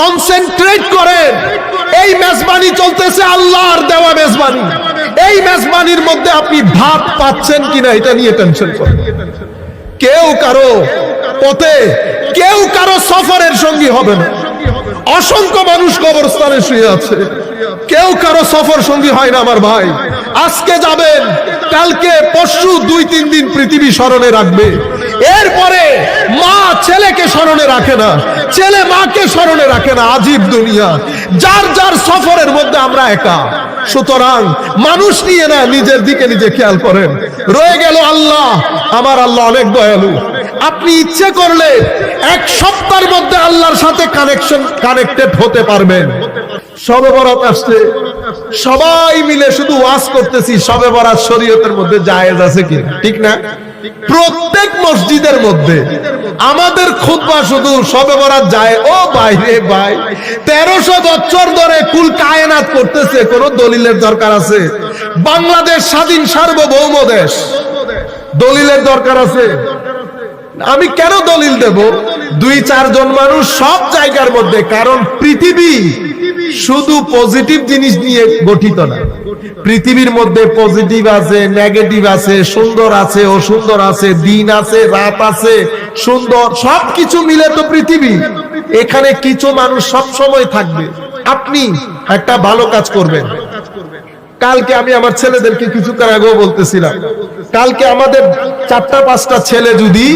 Concentrate করেন এই মেজবানি চলতেছে আল্লাহর দেওয়া মেজবানি। এই মেজবানির মধ্যে আপনি ভাত পাচ্ছেন কিনা এটা নিয়ে টেনশন করেন। কেউ কারও পথে, কেউ কারও সফরের সঙ্গী হবে না। অসংখ্য মানুষ কবরস্থানে শুয়ে আছে। কেউ কারও সফর সঙ্গী হয় না আমার ভাই। আজকে যাবেন, কালকে, পরশু দুই, তিন দিন পৃথিবী স্মরণে রাখবে। এরপরে মা ছেলেকে স্মরণে রাখে না, ছেলে মাকে স্মরণে রাখে না, আজীব দুনিয়া। যার যার সফরের মধ্যে আমরা একা। সুতরাং মানুষ নিয়ে না, নিজের দিকে নিজে খেয়াল করেন। রয়ে গেল আল্লাহ, আমার আল্লাহ অনেক দয়ালু। আপনি ইচ্ছে করলে এক সপ্তাহের মধ্যে আল্লাহর সাথে কানেকশন কানেক্টেড হতে পারবেন। সবে বরাত আসছে। সবাই মিলে শুধু ওয়াজ করতেছি, সবে বরাত শরীয়তের মধ্যে জায়েজ আছে কি? ঠিক না? প্রত্যেক মসজিদের মধ্যে আমাদের খুতবা শুধু সবে বরাত যায়। ও বাইরে ভাই, তেরোশো বছর ধরে কুল কায়নাত করতেছে, কোন দলিলের দরকার আছে? বাংলাদেশ স্বাধীন সার্বভৌম দেশ। দলিলের দরকার আছে? আমি কেন দলিল দেব? দুই চারজন মানুষ সব জায়গার মধ্যে, কারণ পৃথিবী শুধু পজিটিভ জিনিস নিয়ে গঠিত না। পৃথিবীর মধ্যে পজিটিভ আছে, নেগেটিভ আছে, সুন্দর আছে, অসুন্দর আছে, দিন আছে, রাত আছে, সুন্দর, সবকিছু মিলে তো পৃথিবী। এখানে কিছু মানুষ সব সময় থাকবে। আপনি একটা ভালো কাজ করবেন। কালকে আমি আমার ছেলেদেরকে কিছুক্ষণ আগেও বলতেছিলাম, কালকে আমাদের চারটা পাঁচটা ছেলে যদি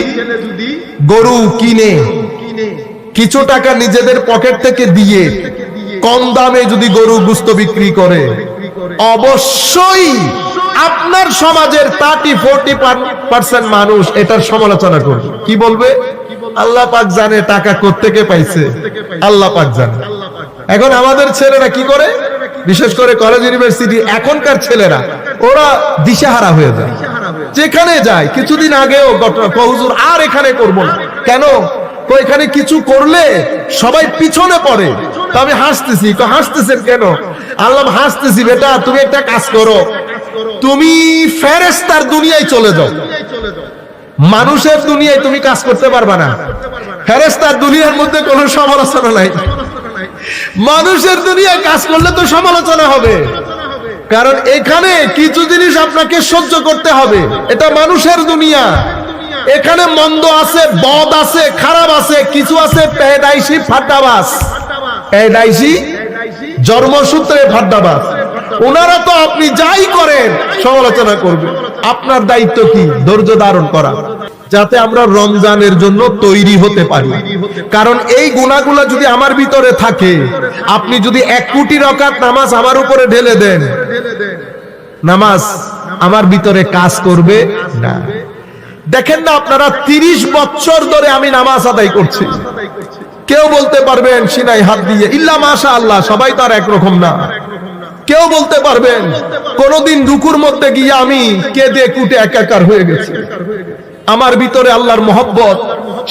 গরু কিনে কিছু টাকা নিজেদের পকেট থেকে দিয়ে কম দামে যদি গরু গুস্ত বিক্রি করে, অবশ্যই আপনার সমাজের থার্টি ফোরটি পার্সেন্ট মানুষ এটার সমালোচনা করবে। কি বলবে? আল্লাহ পাক জানে টাকা কোত্থেকে পাইছে। আল্লাহ পাক জানে। এখন আমাদের ছেলেরা কি করে? বিশেষ করে কলেজ ইউনিভার্সিটি এখনকার ছেলেরা, ওরা দিশাহারা হয়ে যায়। যেখানে যায়, কিছুদিন আগেও ঘটনা আর এখানে করব কেন? এখানে কিছু করলে সবাই পিছনে পড়ে। তো আমি হাসতেছি তো হাসতেছেন কেন? আল্লাহ হাসতেছি, বেটা, তুমি একটা কাজ করো। তুমি ফেরেস্তার দুনিয়ায় চলে যাও। মানুষের দুনিয়ায় তুমি কাজ করতে পারবা না। ফেরেস্তার দুনিয়ার মধ্যে কোনো সমালোচনা নাই। মানুষের দুনিয়ায় কাজ করলে তো সমালোচনা হবে। কারণ এখানে কিছু জিনিস আপনাকে সহ্য করতে হবে। এটা মানুষের দুনিয়া। এখানে মন্দ আছে, বদ আছে, খারাপ আছে, কিছু আছে, পেদাইশি ফাড্ডাবাস। পেদাইশি জন্মসূত্রে ফাড্ডাবাস। ওনারা তো আপনি যাই করেন, সমালোচনা করবে। আপনার দায়িত্ব কি? ধৈর্য ধারণ করা। যাতে আমরা রমজানের জন্য তৈরি হতে পারি। কারণ এই গুণাগুলো যদি আমার ভিতরে থাকে, আপনি যদি এক কোটি রকাত নামাজ আমার উপরে ঢেলে দেন, নামাজ আমার ভিতরে কাজ করবে না। দেখেন না আপনারা তিরিশ বছর ধরে আমি নামাজ আদায় করছি। কেউ বলতে পারবেন, সিনাই হাত দিয়ে, ইল্লা মাশা আল্লাহ সবাই তো আর একরকম না। কেউ বলতে পারবেন, কোনদিন দুকুর মধ্যে গিয়ে আমি কেঁদে কুটে একাকার হয়ে গেছি। আমার ভিতরে আল্লাহর মহব্বত,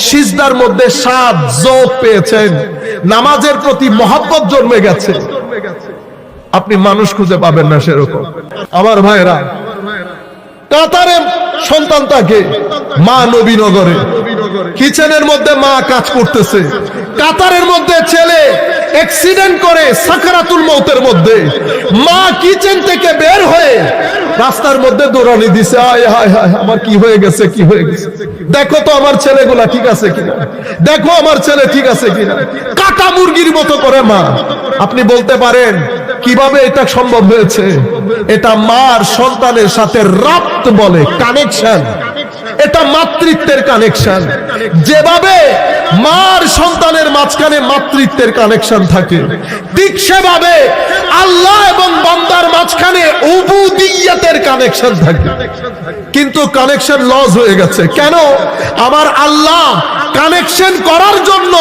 সিজদার মধ্যে সাত জোক পেয়েছেন। নামাজের প্রতি মোহব্বত জন্মে গেছে। আপনি মানুষ খুঁজে পাবেন না সেরকম। আমার ভাইরা কাতারে সন্তান তাকে মা নবীনগরে। কিচেনের মধ্যে মা কাজ করতেছে। কাতারের মধ্যে ছেলে অ্যাক্সিডেন্ট করে সাকারাতুল মৌতের মধ্যে। মা কিচেন থেকে বের হয়ে রাস্তার মধ্যে দৌড়ানি দিছে। আয়, হায় হায়, আমার কি হয়ে গেছে, কি হয়ে গেছে? দেখো তো আমার ছেলেগুলা ঠিক আছে কিনা? দেখো আমার ছেলে ঠিক আছে কিনা? কাটা মুরগির মতো করে মা। আপনি বলতে পারেন কীভাবে এটা সম্ভব হয়েছে? এটা মার সন্তানের সাথে রাপ্ত বলে কানেকশন এটা মাতৃত্বের কানেকশন যেভাবে মার সন্তানের মাঝখানে মাতৃত্বের কানেকশন থাকে, ঠিক সেভাবে আল্লাহ এবং বান্দার মাঝখানে উবুদিয়াতের কানেকশন থাকে। কিন্তু কানেকশন লস হয়ে গেছে। কেন? আমার আল্লাহ কানেকশন করার জন্য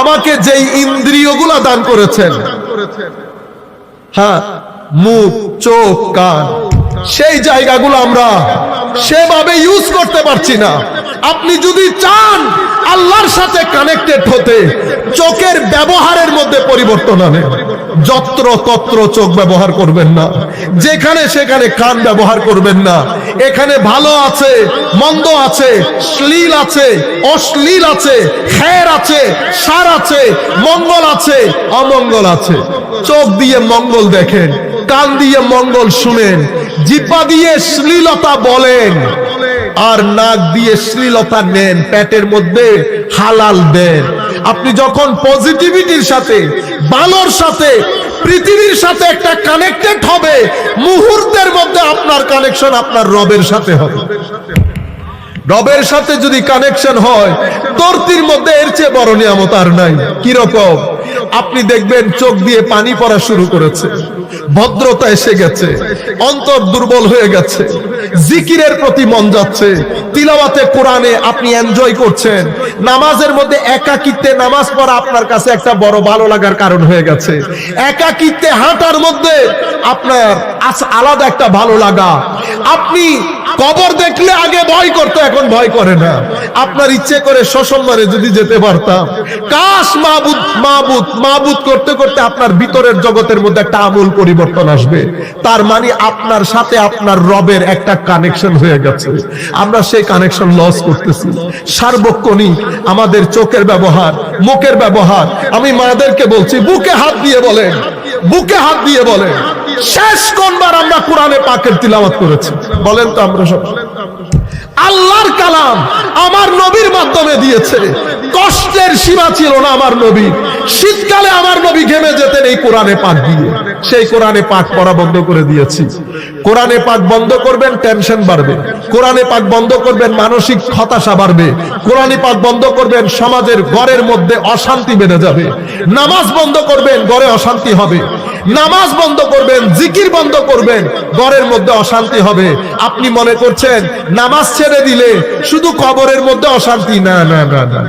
আমাকে যেই ইন্দ্রিয়গুলো দান করেছেন হ্যাঁ মুখ চোখ কান। সেই জায়গাগুলো আমরা সেভাবে ইউজ করতে পারছি না। আপনি যদি চান আল্লাহর সাথে কানেক্টেড হতে, চোখের ব্যবহারের মধ্যে পরিবর্তন আনে যত্র তত্র চোখ ব্যবহার করবেন না। যেখানে সেখানে কান ব্যবহার করবেন না। এখানে ভালো আছে, মন্দ আছে, শ্লীল আছে, অশ্লীল আছে খের আছে, সার আছে, মঙ্গল আছে, অমঙ্গল আছে। চোখ দিয়ে মঙ্গল দেখেন, কান দিয়ে মঙ্গল শুনেন জিব্বা দিয়ে শ্লীলতা বলেন, আর নাক দিয়ে শ্লীলতা নেন, পেটের মধ্যে হালাল দেন। আপনি যখন পজিটিভিটির সাথে, ভালোর সাথে, পৃথিবীর সাথে একটা কানেক্টেড হবে, মুহূর্তের মধ্যে আপনার কানেকশন আপনার রবের সাথে হবে। রবের সাথে যদি কানেকশন হয়, তর্তির মধ্যে এর চেয়ে বড় নিয়ামত আর নাই। কীরকম আপনি দেখবেন চোখ দিয়ে পানি পড়া শুরু করেছে। ভদ্রতা এসে গেছে। অন্তর দুর্বল হয়ে গেছে। জিকিরের প্রতি মন যাচ্ছে। তিলাওয়াতে কোরআনে আপনি এনজয় করছেন। নামাজের মধ্যে একাকিত্বে নামাজ পড়া আপনার কাছে একটা বড় ভালো লাগার কারণ হয়ে গেছে। একাকিত্বে হাঁটার মধ্যে আপনার আলাদা একটা ভালো লাগা। আপনি কবর দেখলে আগে ভয় করতো, এখন ভয় করে না। আপনার ইচ্ছে করে সসম্মানে যদি যেতে পারতাম। কাশ মাহবুদ মাহবুদ মাহবুদ করতে করতে আপনার ভিতরের জগতের মধ্যে একটা আমূল পরিবর্তন আসবে। তার মানে আপনার সাথে আপনার রবের একটা কানেকশন হয়ে গেছে। আমরা সেই কানেকশন লস করতেছি। সার্বক্ষণিক আমাদের চোখের ব্যবহার, মুখের ব্যবহার। আমি মাদেরকে বলছি, বুকে হাত দিয়ে বলেন, বুকে হাত দিয়ে বলেন। শেষ কোনবার আমরা কোরআনে পাকের তিলাওয়াত করেছি? বলেন তো আমরা সব। আল্লাহর কালাম আমার নবীর মাধ্যমে দিয়েছে। কষ্টের সীমা ছিল না আমার নবী। শীতকালে আমার নবী ঘেমে যেতেন এই কোরআনে পাক দিয়ে। সেই কোরআনে পাক পড়া বন্ধ করে দিয়েছি। কোরআনে পাক বন্ধ করবেন, টেনশন বাড়বে। কোরআনে পাক বন্ধ করবেন, মানসিক হতাশা বাড়বে। কোরআনে পাক বন্ধ করবেন, সমাজের ঘরের মধ্যে অশান্তি বেড়ে যাবে। নামাজ বন্ধ করবেন ঘরে অশান্তি হবে। নামাজ বন্ধ করবেন, জিকির বন্ধ করবেন, ঘরের মধ্যে অশান্তি হবে। আপনি মনে করছেন, নামাজ ছেড়ে দিলে শুধু কবরের মধ্যে অশান্তি? না না না না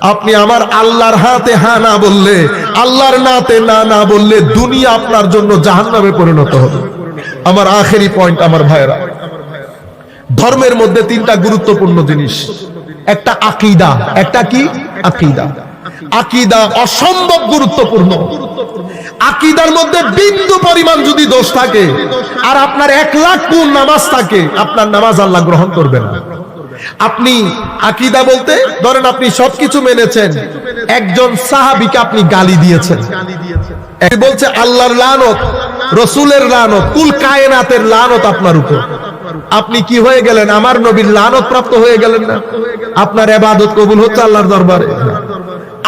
আপনি আমার আল্লাহর হাতে হা না বললে, আল্লাহর নাতে না না বললে দুনিয়া আপনার জন্য জাহান্নামে পরিণত হবে। আমার আখেরি পয়েন্ট আমার ভাইরা ধর্মের মধ্যে তিনটা গুরুত্বপূর্ণ জিনিস। একটা আকিদা, একটা কি? আকিদা। আকিদা অসম্ভব গুরুত্বপূর্ণ। আকিদার মধ্যে বিন্দু পরিমাণ যদি দোষ থাকে, আর আপনার এক লাখ গুণ নামাজ থাকে, আপনার নামাজ আল্লাহ গ্রহণ করবে না। আপনি আকিদা বলতে, ধরেন আপনি সবকিছু মেনেছেন, একজন সাহাবিকে আপনি গালি দিয়েছেন। বলছে, আল্লাহর লানত, রসুলের লানত, কুল কায়নাতের লানত আপনার উপর। আপনি কি হয়ে গেলেন? আমার নবীর লানত প্রাপ্ত হয়ে গেলেন না। আপনার এবাদত কবুল হচ্ছে আল্লাহর দরবারে।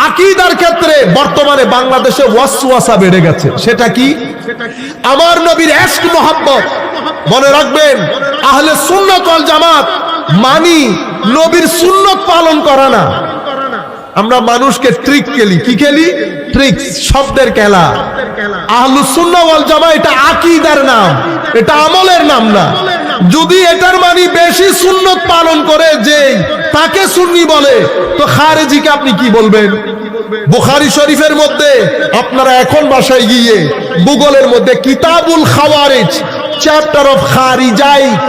আকিদার ক্ষেত্রে বর্তমানে বাংলাদেশে ওয়াসওয়াসা বেড়ে গেছে। সেটা কি? আমার নবীর এস্ক মোহাম্মত মনে রাখবেন, আহলে সুন্নত ওয়াল জামাত মানি নবীর সুন্নত পালন করা না। আমরা মানুষকে ট্রিক খেলি। কি খেলি? ট্রিক শব্দের খেলা। আহলুস সুন্নাহ ওয়াল জামা এটা আকীদার নাম। এটা আমলের নাম না। যদি এটার মানে বেশি সুন্নত পালন করে যে তাকে সুন্নি বলে, তো খারেজিকে আপনি কি বলবেন? বুখারি শরীফের মধ্যে আপনারা এখন বাসায় গিয়ে গুগলের মধ্যে কিতাবুল খাওয়ারিজ চ্যাপ্টার অফ খারিজাইট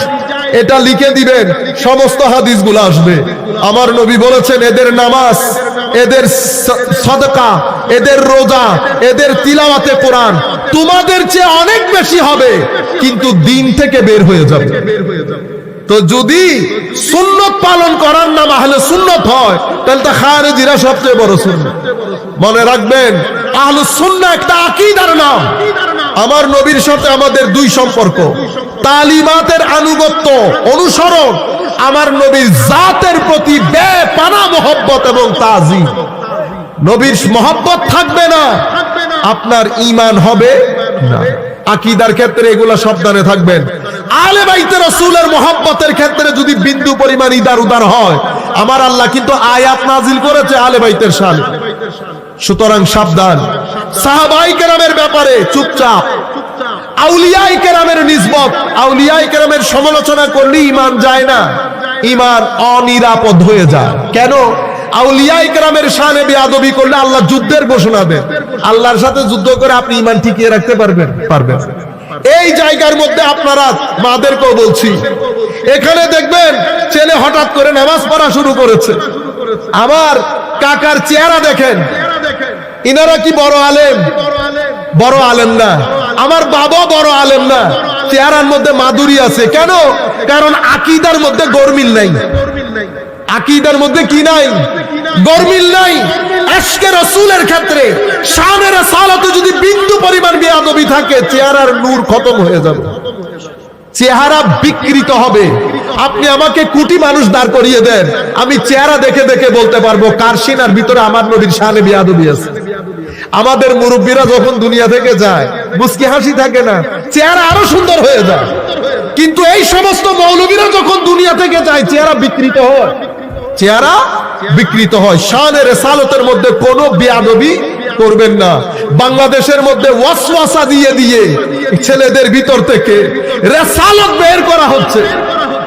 এটা লিখে দিবেন, সমস্ত হাদিসগুলো আসবে। আমার নবী বলেছেন, এদের নামাজ, এদের সদকা, এদের রোজা, এদের তিলাওয়াতে কোরআন তোমাদের চেয়ে অনেক বেশি হবে, কিন্তু দিন থেকে বের হয়ে যাবে। তো যদি সুন্নত পালন করার নাম আহলে সুন্নত হয়, তাহলে তো খারেজিরা সবচেয়ে বড় সুন্নত। মনে রাখবেন, আহলে সুন্নাহ একটা আকীদার নাম। আমার নবীর সাথে আমাদের দুই সম্পর্ক। তালিমাতের আনুগত্য অনুসরণ, আমার নবীর জাতের প্রতি বেপানা মোহব্বত এবং তাজিম। নবীর মোহব্বত থাকবে না, আপনার ইমান হবে না। আকিদার ক্ষেত্রে এগুলা সাবধানে থাকবেন। আলে বাইতে রসুলের মোহাব্বতের ক্ষেত্রে যদি বিন্দু পরিমাণ ইদার উদার হয়, আমার আল্লাহ কিন্তু আয়াত নাজিল করেছে আলে বাইতের সাল সুতরাং সাবধান। সাহাবাই কেরামের ব্যাপারে চুপচাপ। আউলিয়াই কেরামের নিসবত। আউলিয়াই কেরামের সমালোচনা করলে ইমান যায় না। ইমান অনিরাপদ হয়ে যায়। কেন? আউলিয়াই কেরামের শানে বেয়াদবি করলে আল্লাহ যুদ্ধের ঘোষণা দেন। আল্লাহর সাথে যুদ্ধ করে আপনি ইমান টিকিয়ে রাখতে পারবেন পারবেন। এই জায়গার মধ্যে আপনারা, মাদেরকেও বলছি, এখানে দেখবেন ছেলে হঠাৎ করে নামাজ পড়া শুরু করেছে। আমার কাকার চেহারা দেখেন। ইনারা কি বড় আলেম? বড় আলেম না। আমার বাবা বড় আলেম না। চেহারার মধ্যে মাধুরী আছে। কেন? কারণ আকিদার মধ্যে গরমিল নাই। আকিদার মধ্যে কি নাই? গরমিল নাই। আজকে রসুলের ক্ষেত্রে শানের সালাতে যদি বিন্দু পরিমাণ বেয়াদবি থাকে, চেহারার নূর খতম হয়ে যাবে। চেহারা বিকৃত হবে। আপনি আমাকে কোটি মানুষ দাঁড় করিয়ে দেন, আমি চেহারা দেখে দেখে বলতে পারব, কার সিনার ভিতরে আমার নবীর শানে বিয়াদবি আছে। আমাদের মুরব্বীরা যখন দুনিয়া থেকে যায়, মুস্কি হাসি থাকে না, চেহারা আরও সুন্দর হয়ে যায়। কিন্তু এই সমস্ত মৌলবীরা যখন দুনিয়া থেকে যায়, চেহারা বিকৃত হয়। চেহারা বিকৃত হয়। শানের সালতের মধ্যে কোনো বিয়াদবি করবেন না। বাংলাদেশের মধ্যে ওয়াসওয়াসা দিয়ে দিয়ে ছেলেদের ভিতর থেকে রেসালত বের করা হচ্ছে।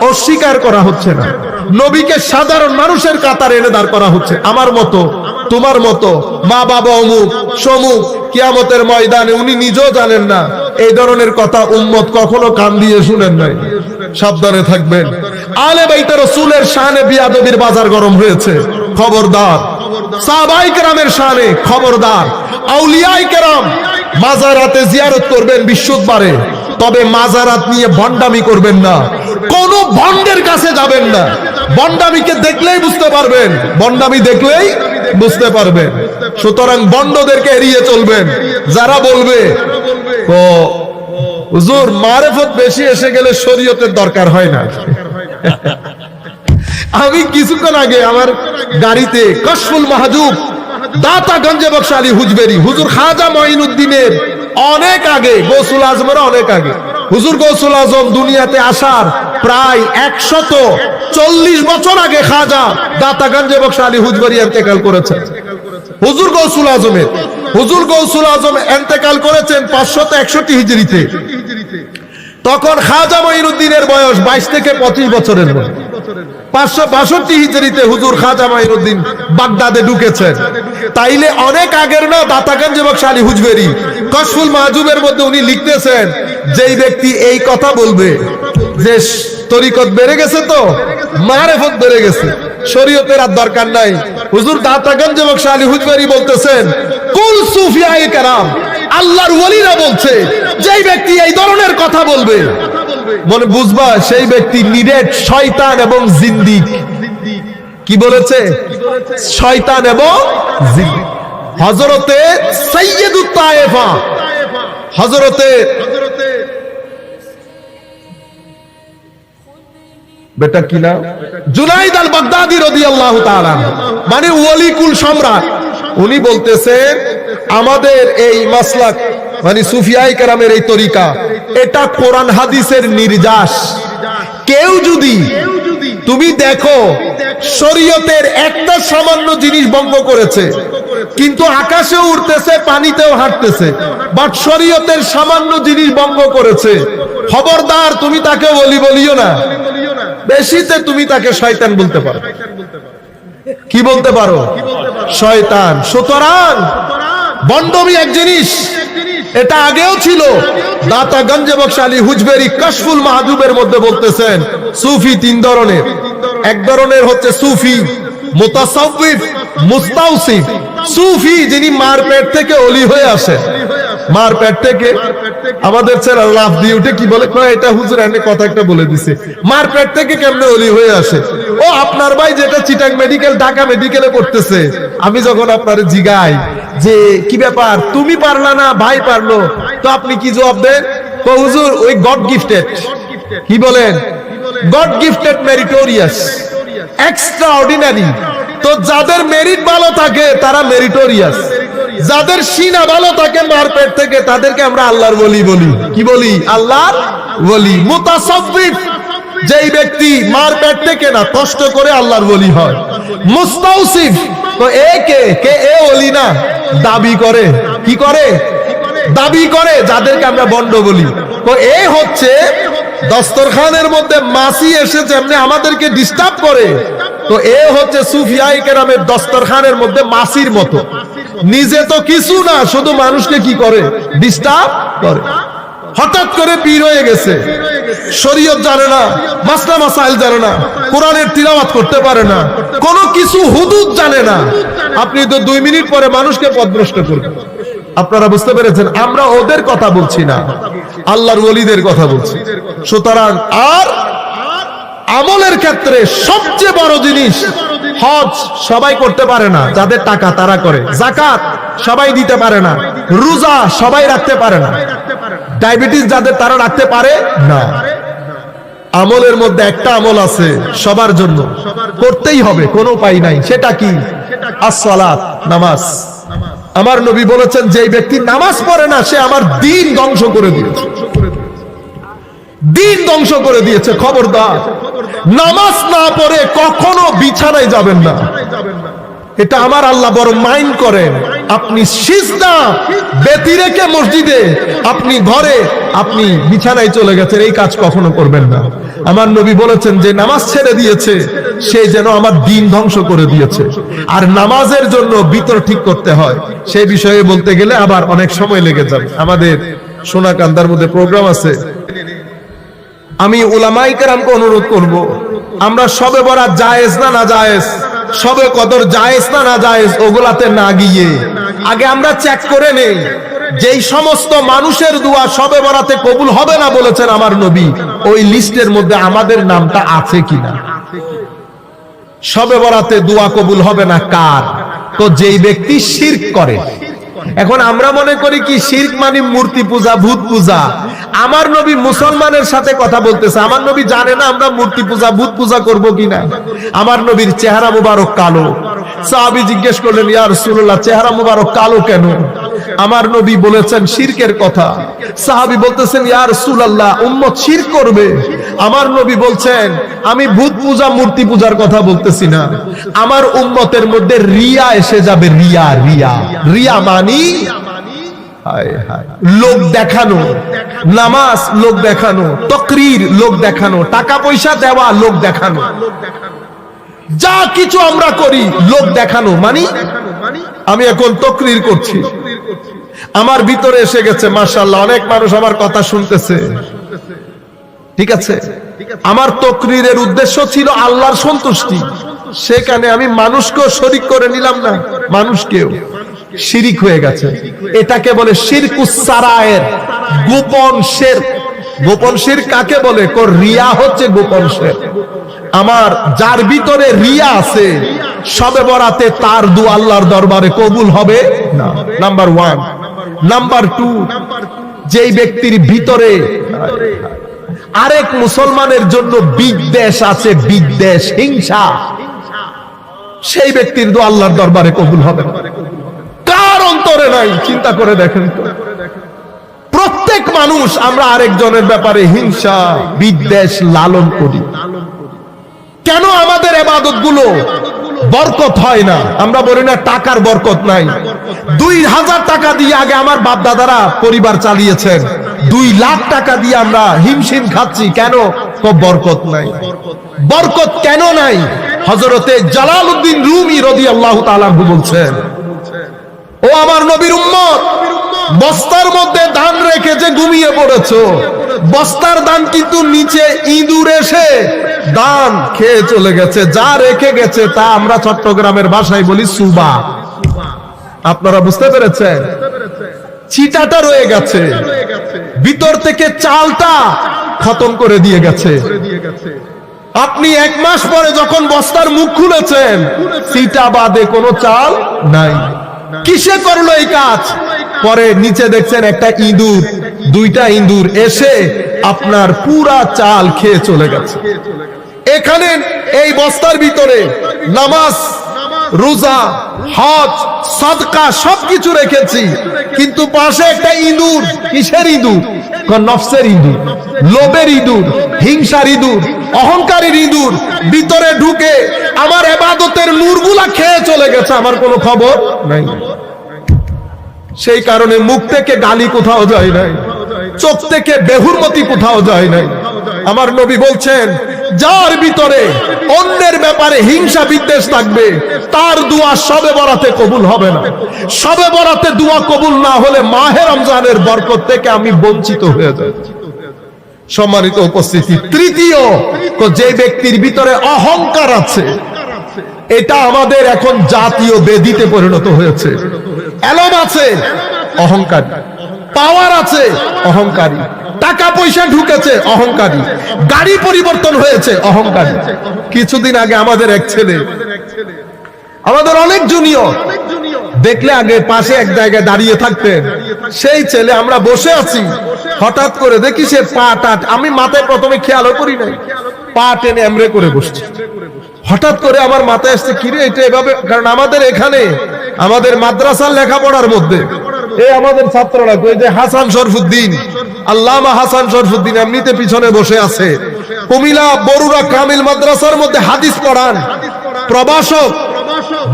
অস্বীকার করা হচ্ছে না। নবীকে সাধারণ মানুষের কাতার এনে দাঁড় করা হচ্ছে। আমার মতো, তোমার মতো, মা বাবা অমুক, সমুক, কিয়ামতের ময়দানে উনি নিজেও জানেন না। এই ধরনের কথা উম্মত কখনো কান দিয়ে শুনেন নাই। সাবধানে থাকবেন। আলে বাইতে রসুলের শানে বিয়াদবির বাজার গরম হয়েছে। খবরদার। সাহাবাই কেরামের শানে খবরদার। আউলিয়াই কেরাম মাজারাতে জিয়ারত করবেন বিশ্ববারে তবে মাজারাত নিয়ে ভণ্ডামি করবেন না। কোন ভণ্ডের কাছে যাবেন না। ভণ্ডামিকে দেখলেই বুঝতে পারবেন। ভণ্ডামি দেখলেই বুঝতে পারবেন। সুতরাং বন্ডদেরকে এড়িয়ে চলবেন। যারা বলবে, ও, হুজুর, মারেফত বেশি এসে গেলে শরীয়তের দরকার হয় না। আমি কিছুক্ষণ আগে আমার গাড়িতে কশফুল মাহাজুব দাতা গঞ্জে বক্স আলী হুজবেরি, হুজুর খাজা মঈনুদ্দিনের অনেক আগে, গৌসুল আজমের অনেক আগে, হুজুর গৌসুল আজম দুনিয়াতে আসার প্রায় একশত চল্লিশ বছর আগে খাজা দাতা গঞ্জে বক্স আলী হুজবেরি এতেকাল করেছেন। হুজুর গৌসুল আজমের, হুজুর গৌসুল আজম এন্তেকাল করেছেন পাঁচশত একষট্টি হিজড়িতে। তখন খাজা মঈনুদ্দিনের বয়স বাইশ থেকে পঁচিশ বছরের বয়স পাঁচশো বাষট্টি হিজড়িতে হুজুর খাজা মাইনুদ্দিন বাগদাদে ঢুকেছেন। তাইলে অনেক আগের না দাতাগঞ্জ এবং শালী হুজবেরি, কসফুল মাহজুবের মধ্যে উনি লিখতেছেন, যেই ব্যক্তি এই কথা বলবে, যে তরিকত বেড়ে গেছে তো, মারেফত বেড়ে গেছে, শরীয়তের আর দরকার নাই। হুজুর দাতাগঞ্জ এবং শালী হুজবেরি বলতেছেন, কুল সুফিয়াই কারাম। আল্লাহর ওলিরা বলছে, যেই ব্যক্তি এই ধরনের কথা বলবে, মনে বুঝবা, সেই ব্যক্তি নিরেট শয়তান এবং জিন্দিক কি বলেছে? শয়তান এবং হজরতে সৈয়দুত তায়েফা। হজরতে বেটা কি না জুনাইদ আল বাগদাদি রাদিয়াল্লাহু তাআলা মানে ওয়ালিকুল সম্রাট। উনি বলতেছেন, আমাদের এই মাসলাক মানে সুফিয়াই কেরামের এই তরিকা, এটা কোরআন হাদিসের নির্যাস। কেউ যদি, তুমি দেখো, শরীয়তের একটা সামান্য জিনিস ভঙ্গ করেছে, কিন্তু আকাশে উঠতেছে পানিতেও হাঁটতেছে বাট শরীয়তের সামান্য জিনিস ভঙ্গ করেছে, খবরদার, তুমি তাকে বলি বলিও না। বেশিতে তুমি তাকে শয়তান বলতে পারো। কি বলতে পারো? শয়তান। সুতরাং বন্ডমি এক জিনিস এটা আগেও ছিল। দাতা গঞ্জে বকশালী হুজবেরি কাশফুল মাহাজুবের মধ্যে বলতেছেন সুফি তিন ধরনের। এক ধরনের হচ্ছে সুফি মুতাসাউফিফ মুস্তাউসিফ। সুফি যিনি মারপেট থেকে অলি হয়ে আসেন। মার পেট থেকে আমাদের ছেলে লাভ দিয়ে উঠে কি বলে? এটা হুজুর এনে কথা একটা বলে দিছে। মার পেট থেকে কেমনে অলি হয়ে আসে? ও আপনার ভাই যেটা চিটাং মেডিকেল ঢাকা মেডিকেলে পড়তেছে। আমি যখন আপনার জিগাই যে কি ব্যাপার? তুমি পারলা না ভাই পারল। তো আপনি কি জবাব দেন? তো হুজুর ওই গড গিফটেড। কি বলেন? God gifted meritorious extraordinary তো যাদের মেরিট ভালো থাকে তারা মেরিটোরিয়াস যাদের সিনা ভালো থাকে মারপেট থেকে, তাদেরকে আমরা আল্লাহর বলি বলি। কি বলি? আল্লাহর বলি মুতাসাব্বিফ। যেই ব্যক্তি মারপেট থেকে না, কষ্ট করে আল্লাহর বলি হয়। মুস্তাউসিফ। তো এ কে? কে এ ওলি না? দাবি করে। কি করে? দাবি করে, যাদেরকে আমরা বন্ড বলি। তো এ হচ্ছে দস্তরখানের মধ্যে মাসি এসে যেমনি আমাদেরকে ডিস্টার্ব করে। তো এ হচ্ছে সুফিয়াই কেরামের দস্তরখানের মধ্যে মাসির মতো। নিজে তো কিছু না, শুধু মানুষকে কি করে? ডিস্টার্ব করে। হঠাৎ করে পীর হয়ে গেছে। শরীয়ত জানে না, মাসলা মাসাইল জানে না, কোরআনের তিলাওয়াত করতে পারে না, কোনো কিছু হুদুদ জানে না। আপনি তো দুই মিনিট পরে মানুষকে পদভ্রষ্ট করবেন। আপনারা বুঝতে পেরেছেন, আমরা ওদের কথা বলছি না, আল্লাহর ওলিদের কথা বলছি। সুতরাং আর আমলের ক্ষেত্রে সবচেয়ে বড় জিনিস হজ সবাই করতে পারে না, যাদের টাকা তারা করে। জাকাত সবাই দিতে পারে না, রোজা সবাই রাখতে পারে না। ডায়াবেটিস যাদের তারা রাখতে পারে না। আমলের মধ্যে একটা আমল আছে সবার জন্য। করতেই হবে, কোনো উপায় নাই। সেটা কি? আসসালাত, নামাজ। আমার নবী বলেছেন যে ব্যক্তি নামাজ পড়ে না, সে আমার দিন ধ্বংস করে দিয়েছে। দিন ধ্বংস করে দিয়েছে, খবরদার। নামাজ না পড়ে কখনো বিছানায় যাবেন না। এটা আমার আল্লাহ বড় মাইন্ড করেন। আপনি সিজদা বেতি রেখে মসজিদে, আপনি ঘরে, আপনি বিছানায় চলে গেছেন, এই কাজ কখনো করবেন না। আমার নবী বলেছেন যে, নামাজ ছেড়ে দিয়েছে, সে যেন আমার দিন ধ্বংস করে দিয়েছে। আর নামাজের জন্য বিতর ঠিক করতে হয়। সেই বিষয়ে বলতে গেলে আবার অনেক সময় লেগে যাবে। আমাদের সোনাকান্দার মধ্যে প্রোগ্রাম আছে। আমি উলামাই কেরামকে অনুরোধ করব, আমরা সবে বরাত জায়েজ না না জায়েজ, সবে কদর জায়েজ না না জায়েজ, ওগুলাতে না গিয়ে। আগে আমরা চেক করে নেই, যেই সমস্ত মানুষের দোয়া সবে বরাতে কবুল হবে না বলেছেন আমার নবী, ওই লিস্টের মধ্যে আমাদের নামটা আছে কিনা? সবে বরাতে দোয়া কবুল হবে না কার? তো যেই ব্যক্তি শির করে এখন আমরা মনে করি কি, শির্ক মানে মূর্তি পূজা, ভূত পূজা। আমার নবী মুসলমানের সাথে কথা বলতেছে, আমার নবী জানে না আমরা মূর্তি পূজা, ভূত পূজা করব কিনা। আমার নবীর চেহারা মুবারক কালো। সাহাবি জিজ্ঞেস করলেন ইয়ার রাসূলুল্লাহ, চেহারা মুবারক কালো কেন? আমার নবী বলেছেন শিরকের কথা। সাহাবি বলতেছেন, ইয়া রাসূলুল্লাহ, উম্মত শিরক করবে। আমার নবী বলছেন, আমি ভূত পূজা, মূর্তি পূজার কথা বলতেছি না। আমার উম্মতের মধ্যে রিয়া এসে যাবে, রিয়া রিয়া। রিয়া মানি। লোক দেখানো, নামাজ লোক দেখানো, তকরির লোক দেখানো, টাকা পয়সা দেওয়া লোক দেখানো। যা কিছু আমরা করি, লোক দেখানো মানি? আমি এখন তকরির করছি। আমার ভিতরে এসে গেছে মার্শাল্লাহ অনেক মানুষ আমার কথা শুনতেছে। ঠিক আছে? আমার তকরিরের উদ্দেশ্য ছিল আল্লাহর সন্তুষ্টি। সেখানে আমি মানুষকেও শরিক করে নিলাম না, মানুষকেও। শিরিক হয়ে গেছে। এটাকে বলে শিরকুসারায়ের গোপন শের। গোপন শির কাকে বলে? রিয়া হচ্ছে গোপন শের। আমার যার ভিতরে রিয়া আছে, সবে বরাতে তার দু আল্লাহর দরবারে কবুল হবে না। Number one. নাম্বার টু যেই ব্যক্তির ভিতরে আরেক মুসলমানের জন্য বিদ্বেষ আছে, বিদ্বেষ, হিংসা, সেই ব্যক্তির দু আল্লাহর দরবারে কবুল হবে। কার অন্তরে নাই? চিন্তা করে দেখেন প্রত্যেক মানুষ আমরা আরেকজনের ব্যাপারে হিংসা, বিদ্বেষ লালন করি। কেন আমাদের এবাদতগুলো বরকত হয় না। আমরা বলি না টাকার বরকত নাই। দুই হাজার টাকা দিয়ে আগে আমার বাপ দাদারা পরিবার চালিয়েছেন। দুই লাখ টাকা দিয়ে আমরা হিমশিম খাচ্ছি। কেন? বরকত নাই। বরকত কেন নাই? হজরতে জালাল উদ্দিন রুমি রদি আল্লাহ তালাহু বলছেন, ও আমার নবীর উম্মত বস্তার মধ্যে ধান রেখে যে ঘুমিয়ে পড়েছো। বস্তার ধান কিন্তু নিচে ইঁদুর এসে ধান খেয়ে চলে গেছে। যা রেখে গেছে তা আমরা চট্টগ্রামের ভাষায় বলি সুবা। আপনারা বুঝতে পেরেছেন? চিটাটা রয়ে গেছে। ভিতর থেকে চালটা খতম করে দিয়ে গেছে। আপনি এক মাস পরে যখন বস্তার মুখ খুলেছেন সিটা বাদে কোনো চাল নাই। কিসে করল এই কাজ? পরে নিচে দেখছেন একটা ইঁদুর, দুইটা ইঁদুর এসে আপনার পুরা চাল খেয়ে চলে গেছে। এখানে এই বস্তার ভিতরে নামাজ, রোজা, হজ, সদকা সবকিছু রেখেছি। কিন্তু পাশে একটা ইঁদুর, কিসের ইঁদুর? নফসের ইঁদুর, লোভের ইঁদুর, হিংসার ইঁদুর, অহংকারীর ইঁদুর ভিতরে ঢুকে আমার এবাদতের নূরগুলা খেয়ে চলে গেছে। আমার কোনো খবর নাই। সেই কারণে মুখ থেকে গালি কোথাও যায় নাই। চোখ থেকে বেহুরমতি কোথাও যায় নাই। আমার নবী বলছেন, যার ভিতরে অন্যের ব্যাপারে হিংসা বিদ্বেষ থাকবে, তার দোয়া সবে বরাতে কবুল হবে না। সবে বরাতে দোয়া কবুল না হলে মাহে রমজানের বরকত থেকে আমি বঞ্চিত হয়ে যাই। সম্মানিত উপস্থিতি, তৃতীয় যে ব্যক্তির ভিতরে অহংকার আছে, এটা আমাদের এখন জাতীয় বেদিতে পরিণত হয়েছে। এলম আছে, অহংকারী। পাওয়ার আছে, অহংকারী। টাকা পয়সা ঢুকেছে, অহংকারী। গাড়ি পরিবর্তন হয়েছে, অহংকারী। কিছুদিন আগে আমাদের এক ছেলে, আমাদের অনেক জুনিয়র দেখলে আগে পাশে এক জায়গায় দাঁড়িয়ে থাকতেন। সেই ছেলে, আমরা বসে আছি, হঠাৎ করে দেখি সে পা টাট আমি মাথায় প্রথমে খেয়ালও করি নাই, পা টেনে এমরে করে বসছে। হঠাৎ করে আমার মাথায় আসছে, কিরে, এটা এভাবে কারণ আমাদের এখানে, আমাদের মাদ্রাসার লেখাপড়ার মধ্যে এই আমাদের ছাত্ররা কই যে, হাসান শরফুদ্দিন, আল্লামা হাসান শরফুদ্দিন এমনিতে পিছনে বসে আছে। কুমিলা বরুরা কামিল মাদ্রাসার মধ্যে হাদিস পড়ান। প্রবাসক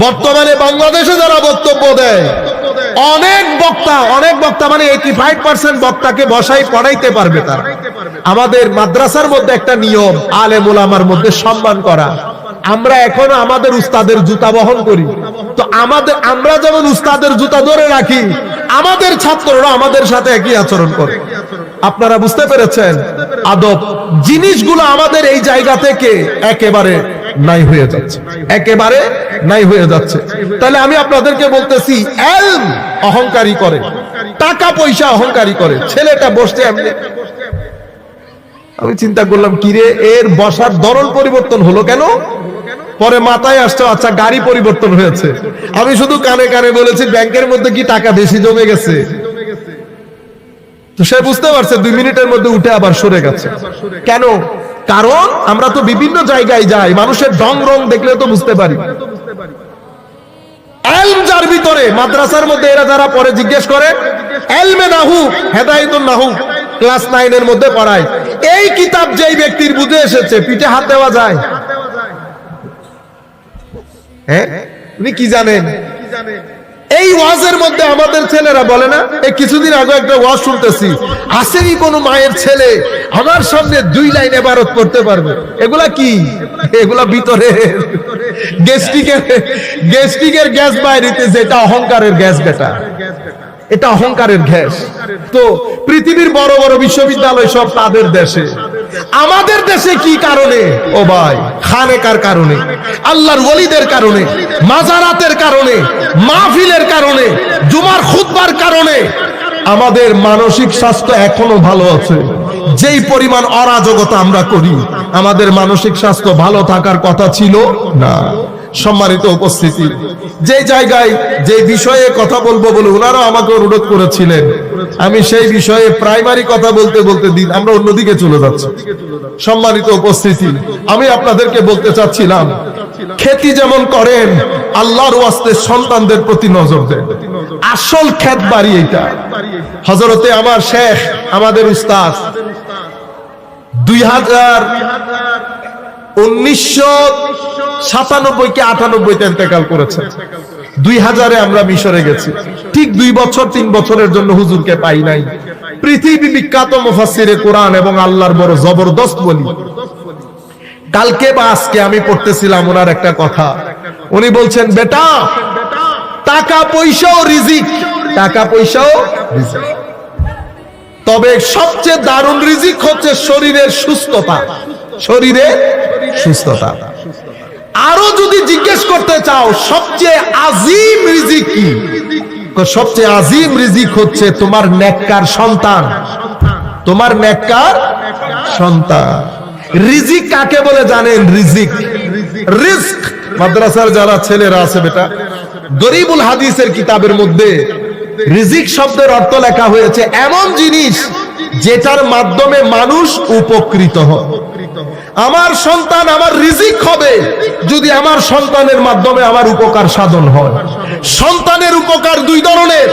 বর্তমানে বাংলাদেশে যারা বক্তব্য দেয়, অনেক বক্তা অনেক বক্তা মানে এইটি ফাইভ পার্সেন্ট বক্তাকে বসাই পড়াইতে পারবে তারা। আমাদের মাদ্রাসার মধ্যে একটা নিয়ম আলেম ওলামার মধ্যে সম্মান করা। আমরা এখনও আমাদের উস্তাদের জুতা বহন করি। তো আমাদের, আমরা যেমন উস্তাদের জুতা ধরে রাখি, আমাদের ছাত্ররা আমাদের সাথে একই আচরণ করে। আপনারা বুঝতে পেরেছেন? আদব। জিনিসগুলো আমাদের এই জায়গা থেকে একেবারে নাই হয়ে যাচ্ছে। একেবারে নাই হয়ে যাচ্ছে। তাহলে আমি আপনাদেরকে বলতেছি, এলম অহংকারী করে। টাকা পয়সা অহংকারী করে। ছেলেটা বসতে এমনি। আমি চিন্তা করলাম, কিরে, এর বসার ধরন পরিবর্তন হলো কেন? পরে মাথায় আসছে আচ্ছা গাড়ি পরিবর্তন হয়েছে। আমি শুধু কানে কানে বলেছি, ব্যাংকের মধ্যে কি টাকা বেশি জমে গেছে? সে বুঝতে পারছে, দুই মিনিটের মধ্যে উঠে আবার সরে গেছে। কেন? কারণ আমরা তো বিভিন্ন জায়গায় যাই, মানুষের ডং রং দেখলে তো বুঝতে পারি। যার ভিতরে, মাদ্রাসার মধ্যে এরা যারা পরে জিজ্ঞেস করে, এলমে নাহু, হেদায়তুন নাহু ক্লাস নাইনের মধ্যে পড়ায়। এই কিতাব যেই ব্যক্তির বুঝে এসেছে, পিঠে হাত দেওয়া যায়। হ্যাঁ উনি কি জানেন? এই ওয়াজের মধ্যে আমাদের ছেলেরা বলে না? এই কিছুদিন আগে একটা ওয়াজ শুনতেছি। আসেনি কোনো মায়ের ছেলে? আমার সামনে দুই লাইন এবারত করতে পারবে। এগুলা কি? এগুলা ভিতরে গ্যাস বাইরেতে যেটা অহংকারের গ্যাস বেটা। এটা অহংকারের গ্যাস। তো পৃথিবীর বড় বড় বিশ্ববিদ্যালয় সব তাদের দেশে। আমাদের দেশে কি কারণে? ও ভাই, খানেকার কারণে, আল্লাহর ওলিদের কারণে, মাজারাতের কারণে, মাহফিলের কারণে, জুমার খুতবার কারণে আমাদের মানসিক স্বাস্থ্য এখনও ভালো আছে। যেই পরিমাণ অরাজকতা আমরা করি, আমাদের মানসিক স্বাস্থ্য ভালো থাকার কথা ছিল না। সম্মানিত উপস্থিতি। যে জায়গায় যে বিষয়ে কথা বলব বলে ওনারা আমাকে অনুরোধ করেছিলেন। আমি সেই বিষয়ে প্রাইমারি কথা বলতে বলতে দিন আমরা অন্যদিকে চলে যাচ্ছি। সম্মানিত উপস্থিতি, আমি আপনাদেরকে বলতে চাচ্ছিলাম, খেতি যেমন করেন, আল্লাহর ওয়াস্তে সন্তানদের প্রতি নজর দেন। আসল ক্ষেত বাড়ি এটা হজরতে আমার শেখ, আমাদের উস্তাদ, দুই হাজার উনিশশো সাতানব্বই কে আটানব্বইতে ইন্তেকাল করেছেন দুই হাজারে আমরা মিশরে গেছি। ঠিক দুই বছর, তিন বছরের জন্য হুজুরকে পাই নাই। পৃথিবী বিখ্যাত মুফাসসিরে কোরআন এবং আল্লাহর বড় জবরদস্ত বলি। কালকে বা আজকে আমি পড়তেছিলাম ওনার একটা কথা। উনি বলছেন, বেটা, টাকা পয়সাও রিজিক। টাকা পয়সাও রিজিক। তবে সবচেয়ে দারুণ রিজিক হচ্ছে শরীরের সুস্থতা। শরীরে সুস্থতা। আরও যদি জিজ্ঞেস করতে চাও, সবচেয়ে আজিম রিজিক কি? সবচেয়ে আজিম রিজিক হচ্ছে তোমার নেককার সন্তান। তোমার নেককার সন্তান। রিজিক কাকে বলে জানেন? রিজিক। রিস্ক মাদ্রাসার যারা ছেলেরা আছে বেটা, গরিবুল হাদিসের কিতাবের মধ্যে রিজিক শব্দের অর্থ লেখা হয়েছে এমন জিনিস যেটার মাধ্যমে মানুষ উপকৃত হয়। আমার সন্তান আমার রিজিক হবে যদি আমার সন্তানের মাধ্যমে আমার উপকার সাধন হয়। সন্তানের উপকার দুই ধরনের,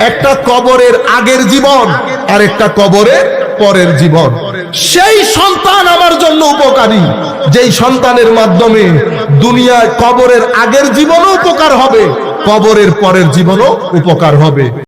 একটা কবরের আগের জীবন, আর একটা কবরের পরের জীবন। সেই সন্তান আমার জন্য উপকারী, যেই সন্তানের মাধ্যমে দুনিয়ায় কবরের আগের জীবনও উপকার হবে, কবরের পরের জীবনও উপকার হবে।